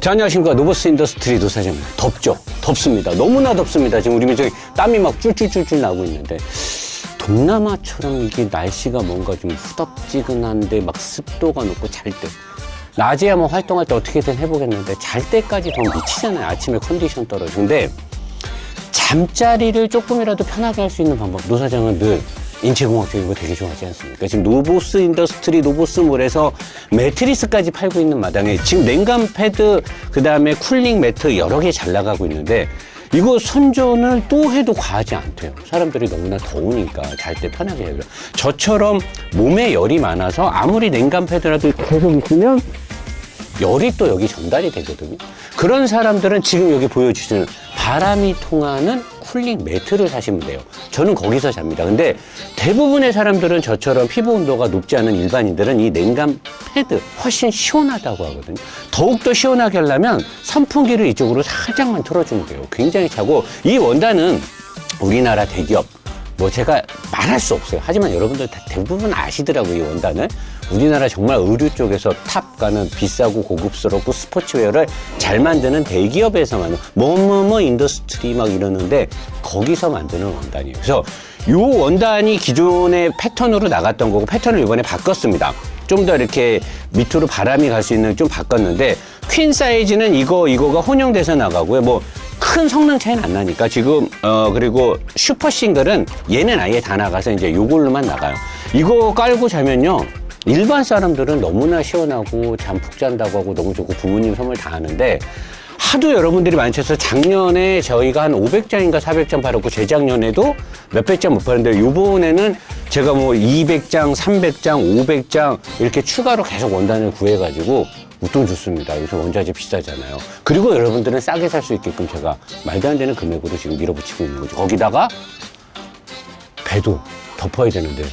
자, 안녕하십니까. 노버스 인더스트리 노사장입니다. 덥죠? 덥습니다. 너무나 덥습니다. 지금 우리 민족이 땀이 막 쫄쫄쫄쫄 나고 있는데. 동남아처럼 이게 날씨가 뭔가 좀 후덥지근한데 막 습도가 높고 잘 때. 낮에야 뭐 활동할 때 어떻게든 해보겠는데 잘 때까지 더 미치잖아요. 아침에 컨디션 떨어지고. 근데 잠자리를 조금이라도 편하게 할 수 있는 방법. 노 사장은 늘 인체공학적인 거 되게 좋아하지 않습니까? 지금 노보스 인더스트리 노보스몰에서 매트리스까지 팔고 있는 마당에 지금 냉감 패드, 그 다음에 쿨링 매트 여러 개 잘 나가고 있는데 이거 선전을 또 해도 과하지 않대요. 사람들이 너무나 더우니까 잘 때 편하게 해요. 저처럼 몸에 열이 많아서 아무리 냉감 패드라도 계속 있으면 열이 또 여기 전달이 되거든요. 그런 사람들은 지금 여기 보여주시는 바람이 통하는 쿨링 매트를 사시면 돼요. 저는 거기서 잡니다. 근데 대부분의 사람들은 저처럼 피부 온도가 높지 않은 일반인들은 이 냉감 패드 훨씬 시원하다고 하거든요. 더욱더 시원하게 하려면 선풍기를 이쪽으로 살짝만 틀어주면 돼요. 굉장히 차고 이 원단은 우리나라 대기업 뭐 제가 말할 수 없어요. 하지만 여러분들 다 대부분 아시더라고요, 이 원단을. 우리나라 정말 의류 쪽에서 탑 가는 비싸고 고급스럽고 스포츠웨어를 잘 만드는 대기업에서 만든 뭐뭐뭐 인더스트리 막 이러는데 거기서 만드는 원단이에요. 그래서 요 원단이 기존의 패턴으로 나갔던 거고 패턴을 이번에 바꿨습니다. 좀 더 이렇게 밑으로 바람이 갈 수 있는 좀 바꿨는데 퀸 사이즈는 이거 이거가 혼용돼서 나가고요. 뭐 큰 성능 차이는 안 나니까 지금 어 그리고 슈퍼 싱글은 얘는 아예 다 나가서 이제 요걸로만 나가요. 이거 깔고 자면요. 일반 사람들은 너무나 시원하고 잠푹 잔다고 하고 너무 좋고 부모님 선물 다 하는데 하도 여러분들이 많이 쳐서 작년에 저희가 한 500장인가 400장 팔았고 재작년에도 몇백 장 못 팔았는데 요번에는 제가 뭐 200장, 300장, 500장 이렇게 추가로 계속 원단을 구해가지고 웃돈 좋습니다. 요새 원자재 비싸잖아요. 그리고 여러분들은 싸게 살 수 있게끔 제가 말도 안 되는 금액으로 지금 밀어붙이고 있는 거죠. 거기다가 배도 덮어야 되는데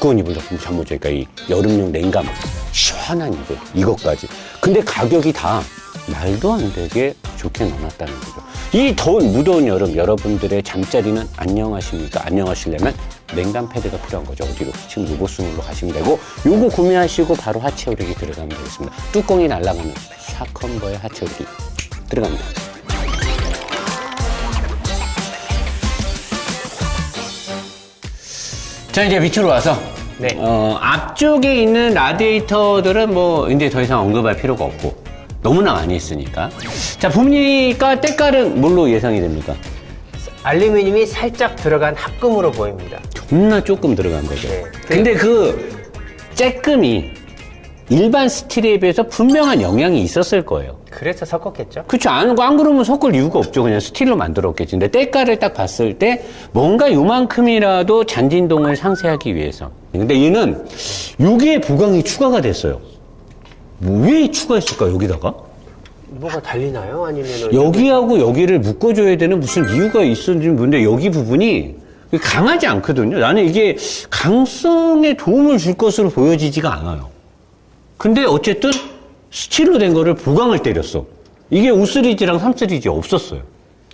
두꺼운 이불 덮으면 잠 못 자니까 이 여름용 냉감 시원한 이불 이것까지. 근데 가격이 다 말도 안 되게 좋게 넣어놨다는 거죠. 이 더운 무더운 여름 여러분들의 잠자리는 안녕하십니까? 안녕하시려면 냉감 패드가 필요한 거죠. 어디로 지금 로보스몰로 가시면 되고 요거 구매하시고 바로 하체 오르기 들어가면 되겠습니다. 뚜껑이 날아가는 사컨버의 하체 오르기 들어갑니다 자 이제 밑으로 와서 네. 어, 앞쪽에 있는 라디에이터들은 뭐 이제 더 이상 언급할 필요가 없고 너무나 많이 했으니까 자 보니까 때깔은 뭘로 예상이 됩니까? 알루미늄이 살짝 들어간 합금으로 보입니다. 존나 조금 들어간 거죠 네. 근데 그 쬐끔이 일반 스틸에 비해서 분명한 영향이 있었을 거예요 그래서 섞었겠죠? 그렇죠. 안, 안 그러면 섞을 이유가 없죠. 그냥 스틸로 만들었겠지. 근데 때깔을 딱 봤을 때 뭔가 요만큼이라도 잔진동을 상쇄하기 위해서. 근데 얘는 여기에 보강이 추가가 됐어요. 뭐 왜 추가했을까, 여기다가? 뭐가 달리나요? 아니면 여기하고 여기를 묶어줘야 되는 무슨 이유가 있었는지 모르는데 여기 부분이 강하지 않거든요. 나는 이게 강성에 도움을 줄 것으로 보여지지가 않아요. 근데 어쨌든 스틸로 된 거를 보강을 때렸어. 이게 5시리즈랑 3시리즈 없었어요.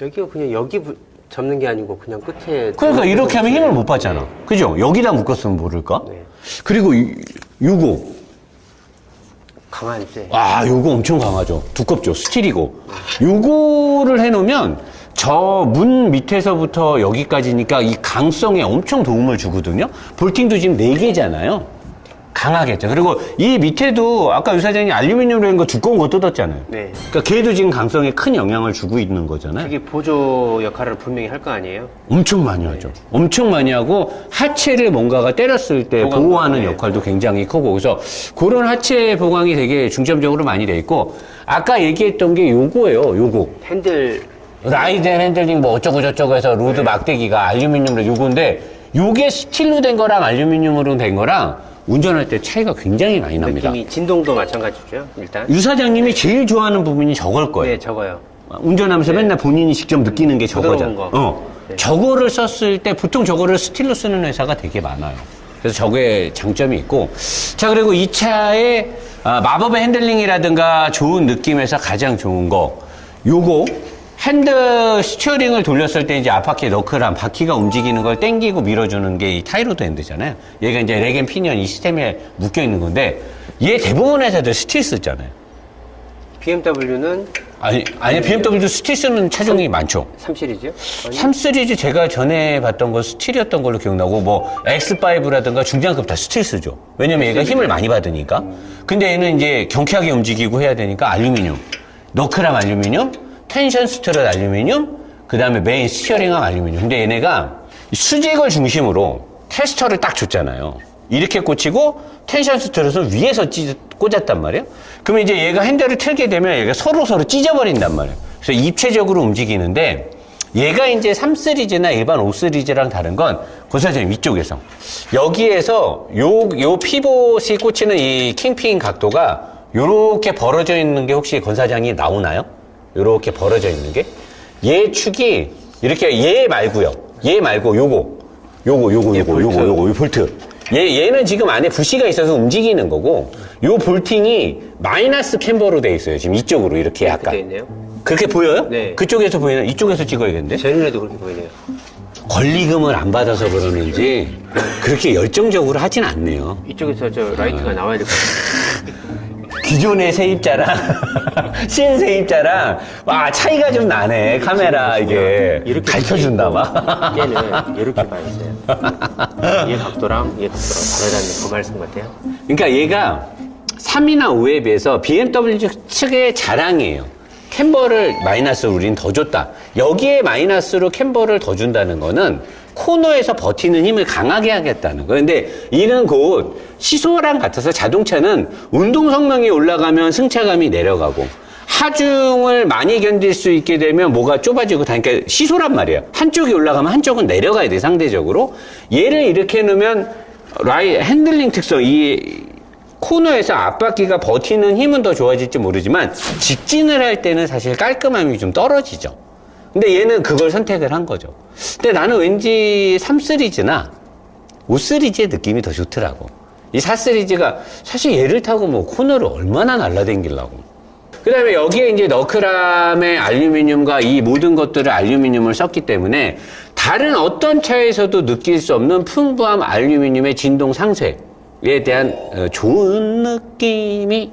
여기가 그냥 여기 부- 접는 게 아니고 그냥 끝에 그러니까 이렇게 하면 힘을 못 받잖아. 그죠? 여기다 묶었으면 모를까? 네. 그리고 이- 요거. 강한 쇠. 아, 요거 엄청 강하죠. 두껍죠. 스틸이고. 요거를 해놓으면 저 문 밑에서부터 여기까지니까 이 강성에 엄청 도움을 주거든요. 볼팅도 지금 4개잖아요. 강하겠죠. 그리고 이 밑에도 아까 유 사장님 알루미늄으로 된거 두꺼운 거 뜯었잖아요. 네. 그러니까 걔도 지금 강성에 큰 영향을 주고 있는 거잖아요. 되게 보조 역할을 분명히 할 거 아니에요? 엄청 많이 하죠. 엄청 많이 하고 하체를 뭔가가 때렸을 때 보강, 보호하는 네. 역할도 굉장히 크고 그래서 그런 하체 보강이 되게 중점적으로 많이 돼 있고 아까 얘기했던 게 요거예요. 요거. 핸들 라이드 핸들링 뭐 어쩌고 저쩌고 해서 로드 막대기가 알루미늄으로 요건데 요게 스틸로 된 거랑 알루미늄으로 된 거랑 운전할 때 차이가 굉장히 많이 납니다. 느낌이 진동도 마찬가지죠. 일단. 유 사장님이 제일 좋아하는 부분이 저걸 거예요. 네, 적어요. 운전하면서 맨날 본인이 직접 느끼는 게 저거잖아. 거. 어. 네. 저거를 썼을 때 보통 저거를 스틸로 쓰는 회사가 되게 많아요. 그래서 저게 장점이 있고. 자, 그리고 이 차의 아, 마법의 핸들링이라든가 좋은 느낌에서 가장 좋은 거. 요거. 핸들 스티어링을 돌렸을 때 이제 앞바퀴 너클한 바퀴가 움직이는 걸 땡기고 밀어주는 게 이 타이로드 핸드잖아요. 얘가 이제 레겐 피니언 이 시스템에 묶여 있는 건데 얘 대부분 회사들 스틸 쓰잖아요. BMW는 아니, 아니, BMW 스틸 쓰는 차종이 많죠. 3 시리즈? 아니, 3 시리즈 제가 전에 봤던 거 스틸이었던 걸로 기억나고 뭐 X5라든가 중장급 다 스틸 쓰죠. 왜냐면 얘가 힘을 많이 받으니까. 근데 얘는 이제 경쾌하게 움직이고 해야 되니까 알루미늄, 너클함 알루미늄, 텐션 스트럿 알루미늄, 그 다음에 메인 스티어링함 알루미늄. 근데 얘네가 수직을 중심으로 테스터를 딱 줬잖아요. 이렇게 꽂히고 텐션 스트럿은 위에서 찢, 꽂았단 말이에요. 그러면 이제 얘가 핸들을 틀게 되면 얘가 서로 서로 찢어버린단 말이에요. 그래서 입체적으로 움직이는데 얘가 이제 3 시리즈나 일반 5 시리즈랑 다른 건 고사장님 이쪽에서 여기에서 요, 요 피봇이 꽂히는 이 킹핀 각도가 요렇게 벌어져 있는 게 혹시 권사장이 나오나요? 요렇게 벌어져 있는 게? 얘 축이 이렇게 얘 말고요. 얘 말고 요거. 요거, 요거, 얘 요거. 요거, 요거, 요 볼트. 얘, 얘는 지금 안에 부시가 있어서 움직이는 거고, 요 볼팅이 마이너스 캠버로 돼 있어요. 지금 이쪽으로 이렇게 약간. 돼 있네요. 그렇게 보여요? 네. 그쪽에서 보이는, 이쪽에서 찍어야겠는데? 제 눈에도 그렇게 보이네요. 권리금을 안 받아서 그러는지, 그렇게 열정적으로 하진 않네요. 이쪽에서 저 라이트가 나와야 될 것 같아요. 기존의 세입자랑 신 세입자랑 와 차이가 좀 나네 카메라 이게 이렇게 가르쳐준다 봐. 얘는 이렇게 봐 있어요. 얘 각도랑 얘 각도랑 다르다는 그 말씀 같아요. 그러니까 얘가 3이나 5에 비해서 BMW 측의 자랑이에요. 캠버를 마이너스로 우린 더 줬다. 여기에 마이너스로 캠버를 더 준다는 거는 코너에서 버티는 힘을 강하게 하겠다는 거예요. 근데 이는 곧 시소랑 같아서 자동차는 운동 성능이 올라가면 승차감이 내려가고 하중을 많이 견딜 수 있게 되면 뭐가 좁아지고 다 그러니까 시소란 말이에요. 한쪽이 올라가면 한쪽은 내려가야 돼 상대적으로. 얘를 이렇게 놓으면 라이 핸들링 특성 이 코너에서 앞바퀴가 버티는 힘은 더 좋아질지 모르지만 직진을 할 때는 사실 깔끔함이 좀 떨어지죠. 근데 얘는 그걸 선택을 한 거죠. 근데 나는 왠지 3 시리즈나 5 시리즈의 느낌이 더 좋더라고. 이4 시리즈가 사실 얘를 타고 뭐 코너를 얼마나 날라댕기려고. 그 다음에 여기에 이제 너클함의 알루미늄과 이 모든 것들을 알루미늄을 썼기 때문에 다른 어떤 차에서도 느낄 수 없는 풍부한 알루미늄의 진동 상쇄에 대한 어, 좋은 느낌이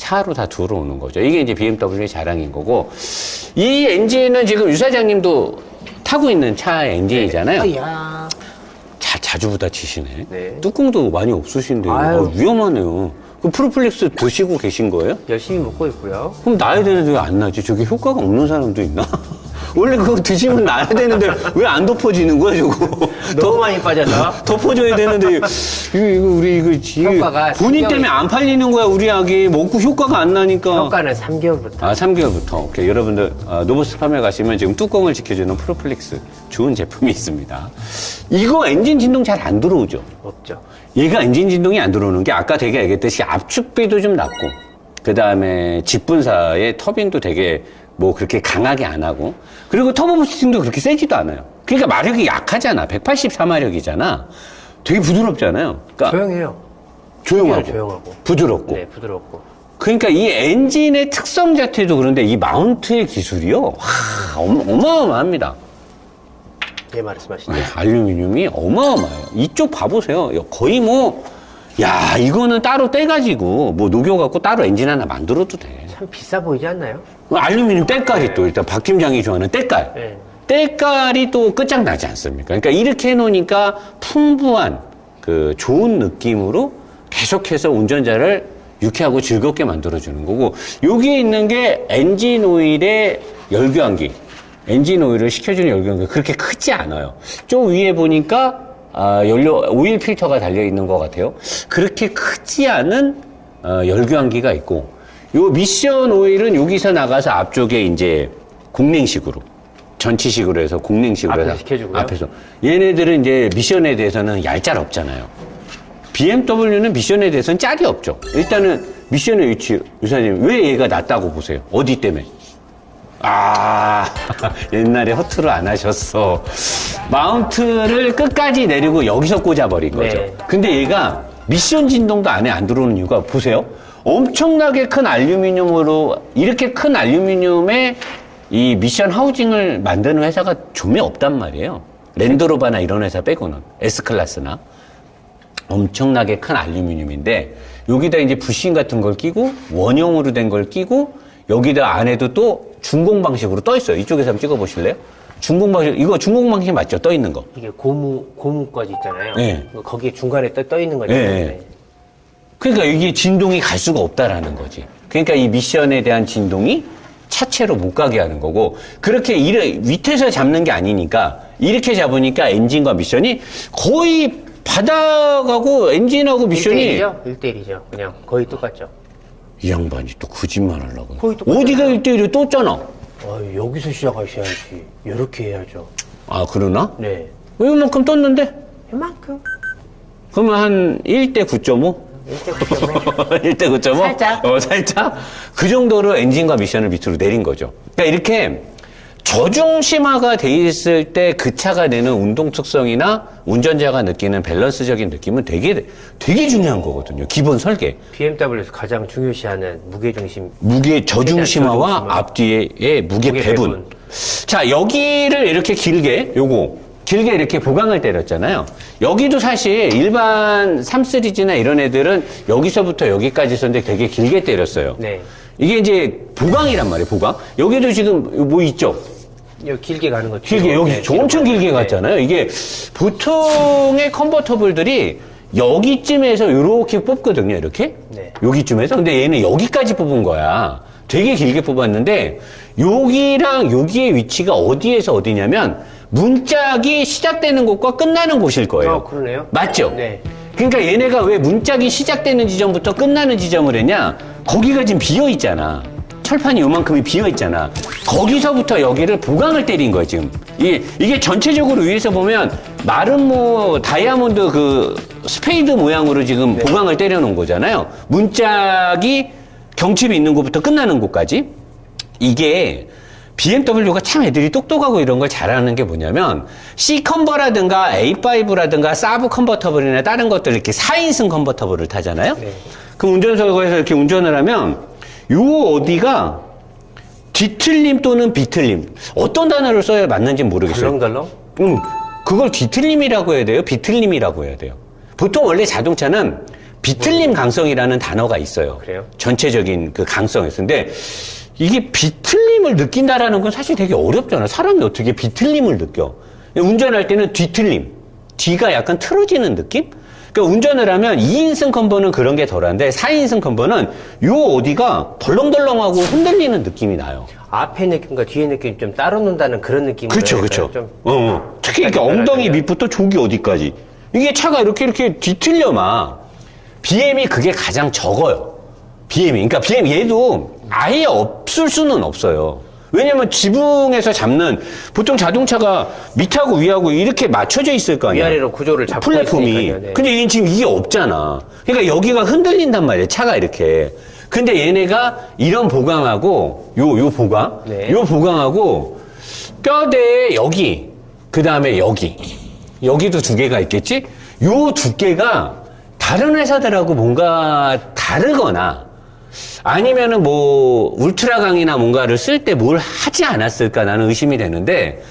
차로 다 들어오는 거죠. 이게 이제 BMW의 자랑인 거고 이 엔진은 지금 유 사장님도 타고 있는 차의 엔진이잖아요. 야 자, 자주 부딪히시네. 네. 뚜껑도 많이 없으신데 아유. 어, 위험하네요. 그 프로플렉스 보시고 계신 거예요? 열심히 먹고 있고요. 그럼 나야 되는데 왜안 나지? 저게 효과가 없는 사람도 있나? 원래 그거 드시면 나야 되는데 왜 안 덮어지는 거야, 저거? 너무 많이 빠져서. 덮어줘야 되는데 이거, 이거 우리 이거 지- 효과가 본인 때문에 안 팔리는 거야, 우리 약이 먹고 효과가 안 나니까. 효과는 3개월부터. 아, 3개월부터. 오케이. 여러분들, 아, 노보스 팜에 가시면 지금 뚜껑을 지켜주는 프로플렉스 좋은 제품이 있습니다. 이거 엔진 진동 잘 안 들어오죠? 없죠. 얘가 엔진 진동이 안 들어오는 게 아까 되게 얘기했듯이 압축비도 좀 낮고, 그 다음에 직분사의 터빈도 되게 뭐 그렇게 강하게 안 하고, 그리고 터보 부스팅도 그렇게 세지도 않아요. 그러니까 마력이 약하잖아. 184마력이잖아. 되게 부드럽잖아요. 그러니까 조용해요. 조용하고, 조용하고. 부드럽고. 네, 부드럽고. 그러니까 이 엔진의 특성 자체도 그런데 이 마운트의 기술이요. 와, 어마- 어마어마합니다. 예, 말씀하시죠. 네, 알루미늄이 어마어마해요. 이쪽 봐보세요. 거의 뭐, 야, 이거는 따로 떼가지고, 뭐, 녹여갖고 따로 엔진 하나 만들어도 돼. 참 비싸 보이지 않나요? 알루미늄 때깔이 또, 일단 박 팀장이 좋아하는 때깔. 네. 때깔이 또 끝장나지 않습니까? 그러니까 이렇게 해놓으니까 풍부한 그 좋은 느낌으로 계속해서 운전자를 유쾌하고 즐겁게 만들어주는 거고, 여기에 있는 게 엔진 오일의 열교환기. 엔진 오일을 식혀주는 열교환기가 그렇게 크지 않아요. 저 위에 보니까, 아, 연료, 오일 필터가 달려 있는 것 같아요. 그렇게 크지 않은 어, 열교환기가 있고, 요 미션 오일은 여기서 나가서 앞쪽에 이제 공냉식으로 전치식으로 해서 공냉식으로 앞에서 해서 식혀주고요? 앞에서 얘네들은 이제 미션에 대해서는 얄짤 없잖아요. BMW는 미션에 대해서는 짤이 없죠. 일단은 미션의 위치 유사님 왜 얘가 낫다고 보세요? 어디 때문에? 아 옛날에 허투루 안 하셨어. 마운트를 끝까지 내리고 여기서 꽂아버린 거죠. 네. 근데 얘가 미션 진동도 안에 안 들어오는 이유가 보세요. 엄청나게 큰 알루미늄으로 이렇게 큰 알루미늄에 이 미션 하우징을 만드는 회사가 좀에 없단 말이에요. 랜드로바나 이런 회사 빼고는 S클래스나 엄청나게 큰 알루미늄인데 여기다 이제 부신 같은 걸 끼고 원형으로 된 걸 끼고 여기다 안에도 또 중공 방식으로 떠 있어요. 이쪽에서 한번 찍어 보실래요? 중공 방식 이거 중공 방식 맞죠? 떠 있는 거. 이게 고무 고무까지 있잖아요. 네. 거기에 중간에 떠, 떠 있는 거죠. 네, 네. 그러니까 이게 진동이 갈 수가 없다라는 거지. 그러니까 이 미션에 대한 진동이 차체로 못 가게 하는 거고 그렇게 이를 밑에서 잡는 게 아니니까 이렇게 잡으니까 엔진과 미션이 거의 바닥하고 엔진하고 미션이 1대1이죠? 1대1이죠. 그냥 거의 똑같죠. 이 양반이 또 거짓말 하려고. 거의. 어디가 1대1이 떴잖아. 어, 여기서 시작하셔야지. 이렇게 해야죠. 아, 그러나? 네. 이만큼 떴는데? 이만큼. 그러면 한 1대 9.5? 1대9.5. 1대 9.5? 살짝. 어, 살짝? 그 정도로 엔진과 미션을 밑으로 내린 거죠. 그러니까 이렇게 저중심화가 돼 있을 때 그 차가 내는 운동 특성이나 운전자가 느끼는 밸런스적인 느낌은 되게, 되게 중요한 거거든요. 기본 설계. BMW에서 가장 중요시하는 무게중심. 무게 저중심화와 저중심화. 앞뒤의 무게, 무게 배분. 배분. 자, 여기를 이렇게 길게, 요거, 길게 이렇게 보강을 때렸잖아요. 여기도 사실 일반 3 시리즈나 이런 애들은 여기서부터 여기까지 있었는데 되게 길게 때렸어요. 네. 이게 이제 보강이란 말이에요, 보강. 여기도 지금 뭐 있죠? 여기 길게 가는 거죠. 길게, 여기 네, 저 엄청 길게 가요. 갔잖아요. 이게 보통의 컨버터블들이 여기쯤에서 이렇게 뽑거든요, 이렇게. 네. 여기쯤에서. 근데 얘는 여기까지 뽑은 거야. 되게 길게 뽑았는데, 여기랑 여기의 위치가 어디에서 어디냐면, 문짝이 시작되는 곳과 끝나는 곳일 거예요. 어, 그러네요. 맞죠? 네. 그러니까 얘네가 왜 문짝이 시작되는 지점부터 끝나는 지점을 했냐? 거기가 지금 비어 있잖아. 철판이 요만큼이 비어 있잖아. 거기서부터 여기를 보강을 때린 거야, 지금. 이게, 이게 전체적으로 위에서 보면 마름모 다이아몬드 그 스페이드 모양으로 지금 보강을 때려 놓은 거잖아요. 문짝이 경칩이 있는 곳부터 끝나는 곳까지. 이게 BMW가 참 애들이 똑똑하고 이런 걸 잘하는 게 뭐냐면 C 컨버라든가 A5라든가 사브 컨버터블이나 다른 것들 이렇게 4인승 컨버터블을 타잖아요. 네. 그럼 운전석에서 이렇게 운전을 하면 요 어디가 뒤틀림 또는 비틀림 어떤 단어를 써야 맞는지 모르겠어요. 덜렁덜렁? 음, 그걸 뒤틀림이라고 해야 돼요? 비틀림이라고 해야 돼요? 보통 원래 자동차는 비틀림 강성이라는 단어가 있어요. 그래요? 전체적인 그 강성에서. 근데 이게 비틀림을 느낀다라는 건 사실 되게 어렵잖아. 사람이 어떻게 비틀림을 느껴? 운전할 때는 뒤틀림. 뒤가 약간 틀어지는 느낌? 그러니까 운전을 하면 2인승 컨버는 그런 게 덜한데 4인승 컨버는 요 어디가 덜렁덜렁하고 흔들리는 느낌이 나요. 앞에 느낌과 뒤에 느낌 좀 따로 논다는 그런 느낌으로 그렇죠. 그렇죠. 좀 어, 어. 특히 이렇게 엉덩이 밑부터 조기 어디까지. 이게 차가 이렇게 이렇게 뒤틀려 막. BM이 그게 가장 적어요. BM이. 그러니까 BM 얘도 아예 없을 수는 없어요. 왜냐면 지붕에서 잡는 보통 자동차가 밑하고 위하고 이렇게 맞춰져 있을 거 아니야. 위아래로 구조를 잡고 플랫폼이. 있으니까요. 네. 근데 얘는 지금 이게 없잖아. 그러니까 여기가 흔들린단 말이에요. 차가 이렇게. 근데 얘네가 이런 보강하고 요 요 보강, 네. 요 보강하고 뼈대에 여기, 그 다음에 여기, 여기도 두 개가 있겠지? 요 두께가 다른 회사들하고 뭔가 다르거나 아니면은 뭐 울트라 강이나 뭔가를 쓸 때 뭘 하지 않았을까 나는 의심이 되는데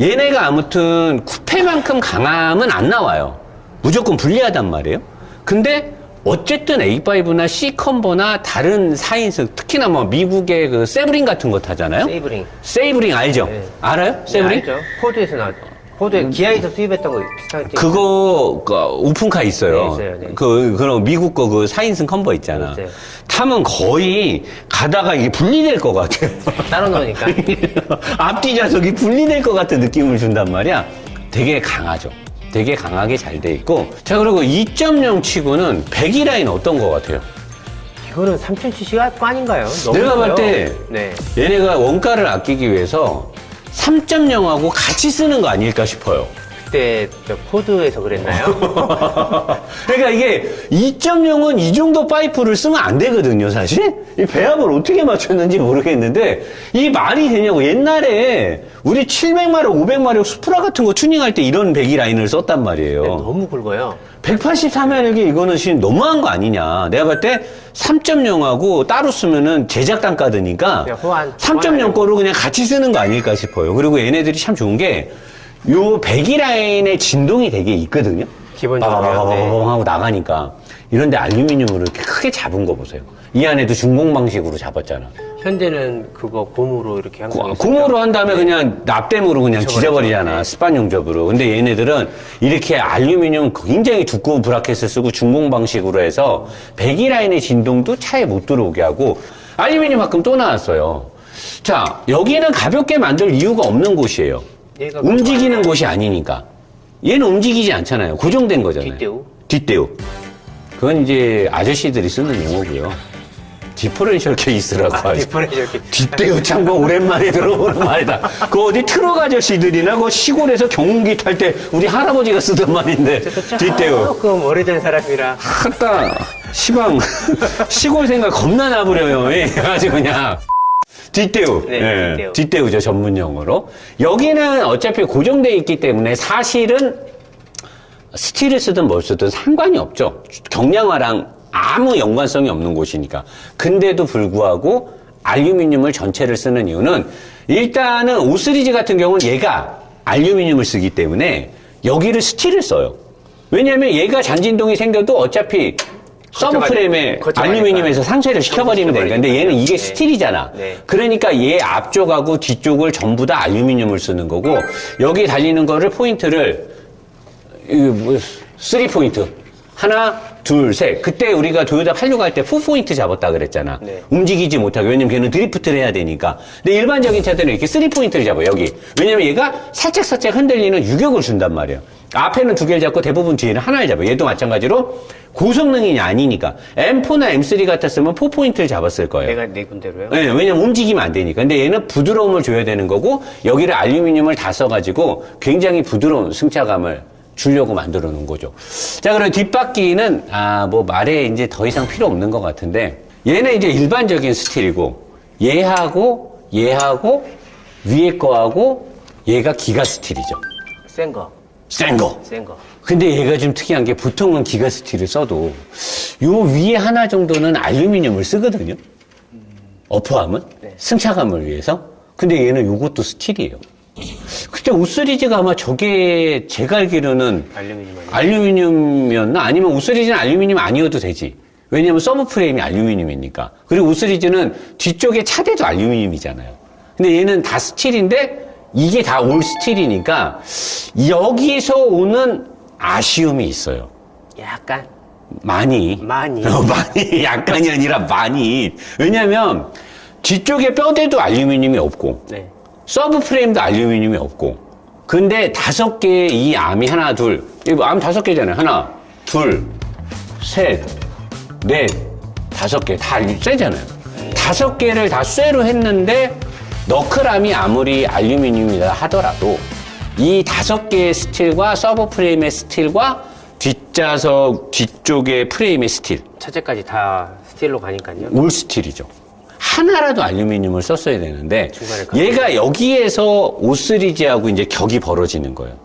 얘네가 아무튼 쿠페만큼 강함은 안 나와요. 무조건 불리하단 말이에요. 근데 어쨌든 A5나 C 컨버나 다른 4인승 특히나 뭐 미국의 그 세브린 같은 거 타잖아요. 세이브링. 세이브링 알죠? 네. 알아요? 세브링? 네, 알죠? 포드에서 나왔죠. 포드 기아에서 수입했던 거 비슷하게. 그거 그 오픈카 있어요. 네, 있어요, 네. 그 그런 미국 거 그 4인승 컨버 있잖아. 있어요. 타면 거의 가다가 이게 분리될 것 같아요. 따로 넣으니까. 앞뒤 좌석이 분리될 것 같은 느낌을 준단 말이야. 되게 강하죠. 되게 강하게 잘 돼 있고. 자, 그리고 2.0 치고는 배기 라인 어떤 것 같아요? 이거는 3000cc가 아닌가요? 너무 내가 볼 커요. 때 네. 얘네가 원가를 아끼기 위해서 3.0하고 같이 쓰는 거 아닐까 싶어요. 그때 저 포드에서 그랬나요? 그러니까 이게 2.0은 이 정도 파이프를 쓰면 안 되거든요, 사실. 이 배합을 어떻게 맞췄는지 모르겠는데, 이 말이 되냐고. 옛날에 우리 700마력, 500마력 수프라 같은 거 튜닝할 때 이런 배기 라인을 썼단 말이에요. 네, 너무 굵어요. 183마력이 이거는 지금 너무한 거 아니냐. 내가 볼때 3.0하고 따로 쓰면은 제작 단가 드니까 그냥 호환, 3.0 호환하려고. 거로 그냥 같이 쓰는 거 아닐까 싶어요. 그리고 얘네들이 참 좋은 게 요 배기 라인의 진동이 되게 있거든요. 기본적으로요. 빠바바바바바방 하고 나가니까 이런데 알루미늄으로 이렇게 크게 잡은 거 보세요. 이 안에도 중공 방식으로 잡았잖아. 현대는 그거 고무로 이렇게 항상 고- 했었죠. 고무로 한 다음에 그냥 납땜으로 그냥 그쵸, 지져버리잖아. 네. 스판 용접으로. 근데 얘네들은 이렇게 알루미늄 굉장히 두꺼운 브라켓을 쓰고 중공 방식으로 해서 배기 라인의 진동도 차에 못 들어오게 하고 알루미늄 가끔 또 나왔어요. 자, 여기는 가볍게 만들 이유가 없는 곳이에요. 움직이는 곳이 아니니까. 얘는 움직이지 않잖아요. 고정된 거잖아요. 뒷대우? 뒷대우. 그건 이제 아저씨들이 쓰는 용어고요. 디퍼런셜 케이스라고 아, 하죠. 디퍼런셜 케이스. 뒷대우 참고 오랜만에 들어보는 말이다. 그 어디 트럭 아저씨들이나 그 시골에서 경운기 탈 때 우리 할아버지가 쓰던 말인데 뒷대우. 조금 오래된 사람이라 아까 시방 시골 생각 겁나 나부려요. 예, 아주 그냥. 뒷대우. 네, 예, 뒷대우. 뒷대우죠, 전문 용어로. 여기는 어차피 고정되어 있기 때문에 사실은 스틸을 쓰든 뭘 쓰든 상관이 없죠. 경량화랑 아무 연관성이 없는 곳이니까. 근데도 불구하고 알루미늄을 전체를 쓰는 이유는 일단은 시리즈 같은 경우는 얘가 알루미늄을 쓰기 때문에 여기를 스틸을 써요. 왜냐하면 얘가 잔진동이 생겨도 어차피 서브 거쳐가니- 프레임에 거쳐가니까. 알루미늄에서 상쇄를 시켜버리면 되니까. 근데 얘는 이게 네. 스틸이잖아. 네. 그러니까 얘 앞쪽하고 뒤쪽을 전부 다 알루미늄을 쓰는 거고 여기 달리는 거를 포인트를 뭐, 3포인트. 하나, 둘, 셋. 그때 우리가 도요타 86 할 때 4포인트 잡았다 그랬잖아. 네. 움직이지 못하게. 왜냐면 걔는 드리프트를 해야 되니까. 근데 일반적인 차들은 이렇게 3포인트를 잡아, 여기. 왜냐면 얘가 살짝살짝 흔들리는 유격을 준단 말이에요. 앞에는 두 개를 잡고 대부분 뒤에는 하나를 잡아. 얘도 마찬가지로 고성능이 아니니까. M4나 M3 같았으면 4포인트를 잡았을 거예요. 내가 네 군데로요. 네, 왜냐면 움직이면 안 되니까. 근데 얘는 부드러움을 줘야 되는 거고, 여기를 알루미늄을 다 써가지고 굉장히 부드러운 승차감을 주려고 만들어 놓은 거죠. 자, 그럼 뒷바퀴는, 아, 뭐 말에 이제 더 이상 필요 없는 것 같은데, 얘는 이제 일반적인 스틸이고, 얘하고, 얘하고, 위에 거하고, 얘가 기가 스틸이죠. 센 거, 센 거. 센 거. 근데 얘가 좀 특이한 게 보통은 기가 스틸을 써도 요 위에 하나 정도는 알루미늄을 쓰거든요. 어퍼함은 네. 승차감을 위해서. 근데 얘는 요것도 스틸이에요. 그때 오스리즈가 아마 저게 제가 알기로는 알루미늄 아니에요? 알루미늄이었나? 아니면 오스리즈는 알루미늄 아니어도 되지. 왜냐면 서브 프레임이 알루미늄이니까. 그리고 오스리즈는 뒤쪽에 차대도 알루미늄이잖아요. 근데 얘는 다 스틸인데 이게 다 올 스틸이니까 여기서 오는 아쉬움이 있어요. 약간 많이. 많이. 어, 많이. 약간이 아니라 많이. 왜냐면 뒤쪽에 뼈대도 알루미늄이 없고 네. 서브 프레임도 알루미늄이 없고 근데 다섯 개의 이 암이 하나 둘암 다섯 개잖아요 하나 둘셋넷 다섯 개 다 쇠잖아요 다섯 개를 다 쇠로 했는데 너클암이 아무리 알루미늄이라 하더라도 이 다섯 개의 스틸과 서브 프레임의 스틸과 뒷좌석 뒤쪽의 프레임의 스틸 차체까지 다 스틸로 가니까요. 올 스틸이죠. 하나라도 알루미늄을 썼어야 되는데 중간에. 얘가 여기에서 오스리지하고 이제 격이 벌어지는 거예요.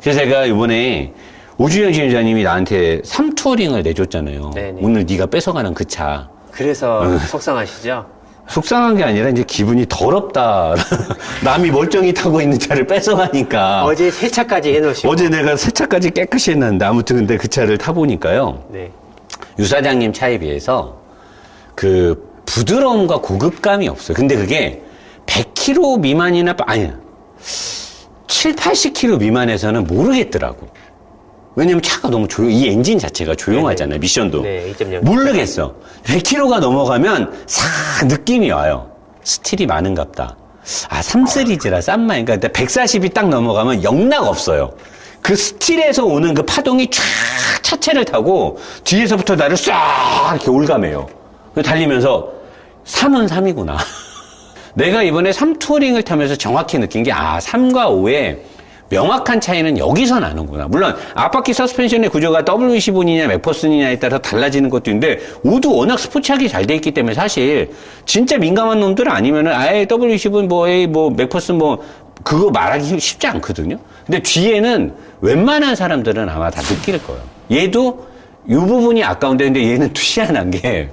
그래서 제가 이번에 오주영 지휘자님이 나한테 삼투어링을 내줬잖아요. 네네. 오늘 네가 뺏어가는 그 차. 그래서 속상하시죠? 속상한 게 아니라 이제 기분이 더럽다. 남이 멀쩡히 타고 있는 차를 뺏어가니까. 어제 세차까지 해놓으시고. 어제 내가 세차까지 깨끗이 했는데 아무튼 근데 그 차를 타보니까요. 네. 유 사장님 차에 비해서 그 부드러움과 고급감이 없어요. 근데 그게 100km 미만이나 빠- 아니야. 7, 80km 미만에서는 모르겠더라고. 왜냐면 차가 너무 조용, 이 엔진 자체가 조용하잖아요. 미션도. 네, 2.0. 모르겠어. 100km가 넘어가면 싹 느낌이 와요. 스틸이 많은갑다. 아, 3 시리즈라 싼 마인가. 근데 140이 딱 넘어가면 영락 없어요. 그 스틸에서 오는 그 파동이 쫙 차체를 타고 뒤에서부터 나를 싹 이렇게. 그 달리면서 3은 3이구나. 내가 이번에 3 투어링을 타면서 정확히 느낀 게, 아, 3과 5의 명확한 차이는 여기서 나는구나. 물론, 앞바퀴 서스펜션의 구조가 W15이냐 맥퍼슨이냐에 따라 달라지는 것도 있는데, 5도 워낙 스포츠하게 잘 돼 있기 때문에 사실, 진짜 민감한 놈들 아니면은, 아예 W15는 뭐, 에이, 뭐, 맥퍼슨 뭐, 그거 말하기 쉽지 않거든요. 근데 뒤에는 웬만한 사람들은 아마 다 느낄 거예요. 얘도 이 부분이 아까운데, 근데 얘는 투시한한 게,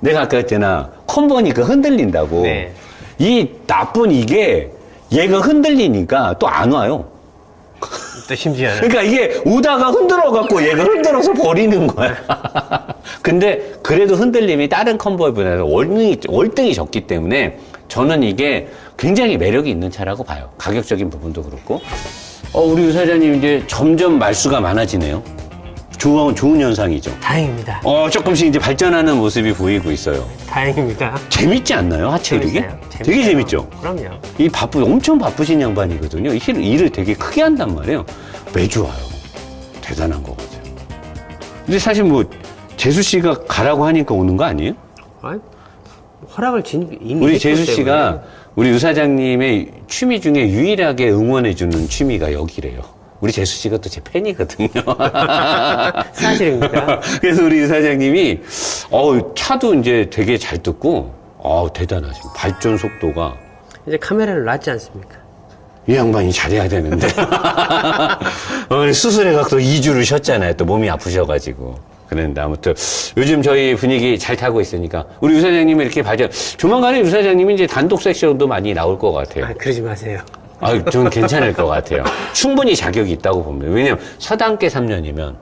내가 아까 했잖아. 컴버니까 흔들린다고. 네. 이 나쁜 이게 얘가 흔들리니까 또 안 와요. 또 심지어는. 그러니까 이게 오다가 흔들어 갖고 얘가 흔들어서 버리는 거야. 근데 그래도 흔들림이 다른 컨버보다는 월등히, 월등히 적기 때문에 저는 이게 굉장히 매력이 있는 차라고 봐요. 가격적인 부분도 그렇고. 어, 우리 유 사장님 이제 점점 말수가 많아지네요. 좋은, 좋은 현상이죠. 다행입니다. 어, 조금씩 이제 발전하는 모습이 보이고 있어요. 다행입니다. 재밌지 않나요? 하체? 재밌어요. 되게. 재밌죠? 그럼요. 이 바쁘, 엄청 바쁘신 양반이거든요. 이 일- 일을 되게 크게 한단 말이에요. 매주 와요. 대단한 거 같아요. 근데 사실 뭐, 재수 씨가 가라고 하니까 오는 거 아니에요? 아니, 허락을 진, 이미 우리 했기 재수 때문에. 씨가 우리 유 사장님의 취미 중에 유일하게 응원해주는 취미가 여기래요. 우리 재수 씨가 또 제 팬이거든요. 사실입니까? 그래서 우리 유 사장님이 어 차도 이제 되게 잘 듣고 어 대단하십니다. 발전 속도가 이제 카메라를 놨지 않습니까? 이 양반이 잘해야 되는데 어, 수술해갖고 또 2주를 쉬었잖아요. 또 몸이 아프셔가지고. 그랬는데 아무튼 요즘 저희 분위기 잘 타고 있으니까 우리 유 사장님이 이렇게 발전 조만간에 유 사장님이 이제 단독 섹션도 많이 나올 것 같아요. 아, 그러지 마세요. 아, 저는 괜찮을 것 같아요. 충분히 자격이 있다고 봅니다. 왜냐면 서당계 3년이면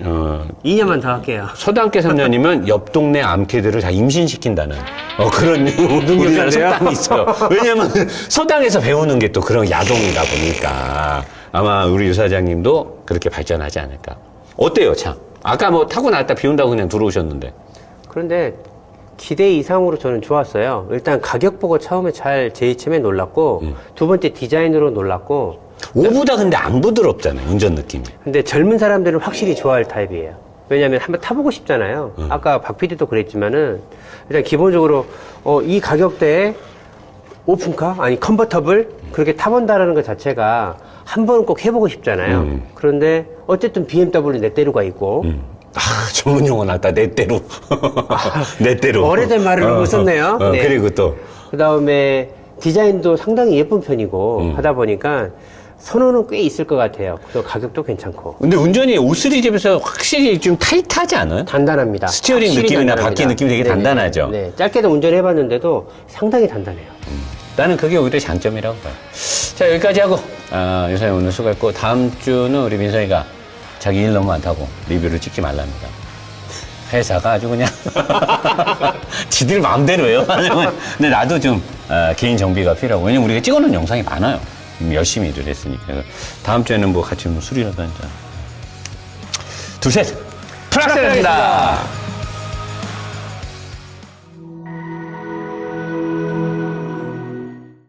어, 2년만 더 할게요. 서당계 3년이면 옆 동네 암캐들을 다 임신시킨다는 어, 그런 우리나라? 속담이 있어요. 왜냐면 서당에서 배우는 게 또 그런 야동이다 보니까 아마 우리 유 사장님도 그렇게 발전하지 않을까. 어때요, 참? 아까 뭐 타고 나왔다 비 온다고 그냥 들어오셨는데. 그런데 기대 이상으로 저는 좋았어요. 일단 가격 보고 처음에 잘 제이침에 놀랐고 음. 두 번째 디자인으로 놀랐고 오보다 근데 안 부드럽잖아요, 운전 느낌이. 근데 젊은 사람들은 확실히 좋아할 타입이에요. 왜냐하면 한번 타보고 싶잖아요. 음. 아까 박 PD도 그랬지만은 일단 기본적으로 어, 이 가격대에 오픈카 아니 컨버터블 그렇게 타본다라는 것 자체가 한 번은 꼭 해보고 싶잖아요. 음. 그런데 어쨌든 BMW 내 때루가 있고 아, 전문 용어 나왔다. 내 때로. 내 때로. 오래된 말을 어, 못 썼네요. 어, 어, 네. 그리고 또. 그 다음에 디자인도 상당히 예쁜 편이고 음. 하다 보니까 선호는 꽤 있을 것 같아요. 그래서 가격도 괜찮고 근데 운전이 O3 집에서 확실히 좀 타이트하지 않아요? 단단합니다. 스티어링 확실히 느낌이나 단단합니다. 바퀴 느낌이 되게 네네. 단단하죠? 네, 짧게도 운전해봤는데도 상당히 단단해요. 나는 그게 오히려 장점이라고 봐요. 자, 여기까지 하고, 아, 유사님 오늘 수고했고, 다음 주는 우리 민서이가 자기 일 너무 많다고 리뷰를 찍지 말랍니다. 회사가 아주 그냥, 지들 마음대로 해요. 근데 나도 좀, 아, 개인 정비가 필요하고, 왜냐면 우리가 찍어놓은 영상이 많아요. 음, 열심히 일을 했으니까. 그래서 다음 주에는 뭐 같이 뭐 술이라도 한잔. 둘, 셋! 프락셀입니다!